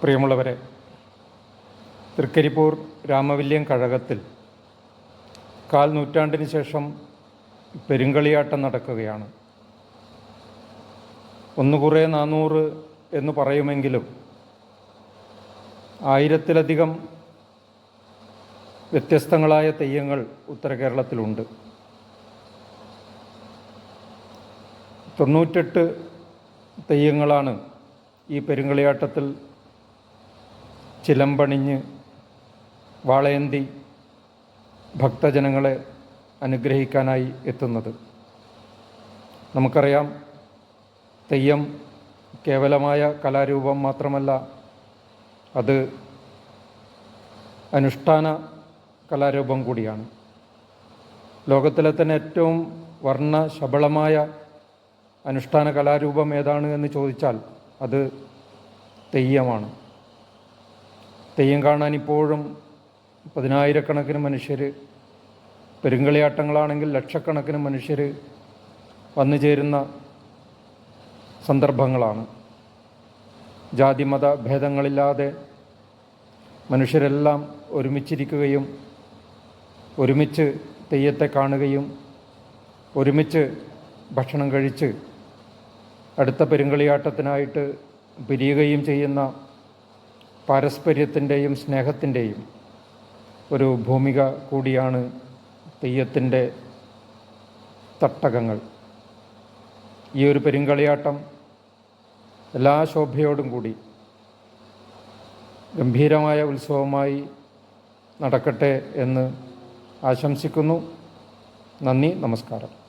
പ്രിയമുള്ളവരെ തൃക്കരിപ്പൂർ രാമവല്യം കഴകത്തിൽ കാൽ നൂറ്റാണ്ടിന് ശേഷം പെരുങ്കളിയാട്ടം നടക്കുകയാണ്. ഒന്ന് കുറേ നാനൂറ് എന്ന് പറയുമെങ്കിലും ആയിരത്തിലധികം വ്യത്യസ്തങ്ങളായ തെയ്യങ്ങൾ ഉത്തര കേരളത്തിലുണ്ട്. തൊണ്ണൂറ്റെട്ട് തെയ്യങ്ങളാണ് ഈ പെരുങ്കളിയാട്ടത്തിൽ ചിലമ്പണിഞ്ഞ് വാളയന്തി ഭക്തജനങ്ങളെ അനുഗ്രഹിക്കാനായി എത്തുന്നത്. നമുക്കറിയാം തെയ്യം കേവലമായ കലാരൂപം മാത്രമല്ല അത് അനുഷ്ഠാന കലാരൂപം കൂടിയാണ്. ലോകത്തിലെ തന്നെ ഏറ്റവും വർണ ശബളമായ അനുഷ്ഠാന കലാരൂപം ഏതാണ് എന്ന് ചോദിച്ചാൽ അത് തെയ്യമാണ്. തെയ്യം കാണാൻ ഇപ്പോഴും പതിനായിരക്കണക്കിന് മനുഷ്യർ പെരുങ്കളിയാട്ടങ്ങളാണെങ്കിൽ ലക്ഷക്കണക്കിന് മനുഷ്യർ വന്നു ചേരുന്ന സന്ദർഭങ്ങളാണ്. ജാതിമത ഭേദങ്ങളില്ലാതെ മനുഷ്യരെല്ലാം ഒരുമിച്ചിരിക്കുകയും ഒരുമിച്ച് തെയ്യത്തെ കാണുകയും ഒരുമിച്ച് ഭക്ഷണം കഴിച്ച് അടുത്ത പെരുങ്കളിയാട്ടത്തിനായിട്ട് പിരിയുകയും ചെയ്യുന്ന പാരസ്പര്യത്തിന്റെയും സ്നേഹത്തിന്റെയും ഒരു ഭൂമിക കൂടിയാണ് തെയ്യത്തിന്റെ തട്ടകങ്ങൾ. ഈ ഒരു പെരുങ്കളിയാട്ടം എല്ലാ ശോഭയോടും കൂടി ഗംഭീരമായ ഉത്സവമായി നടക്കട്ടെ എന്ന് ആശംസിക്കുന്നു. നന്ദി നമസ്കാരം.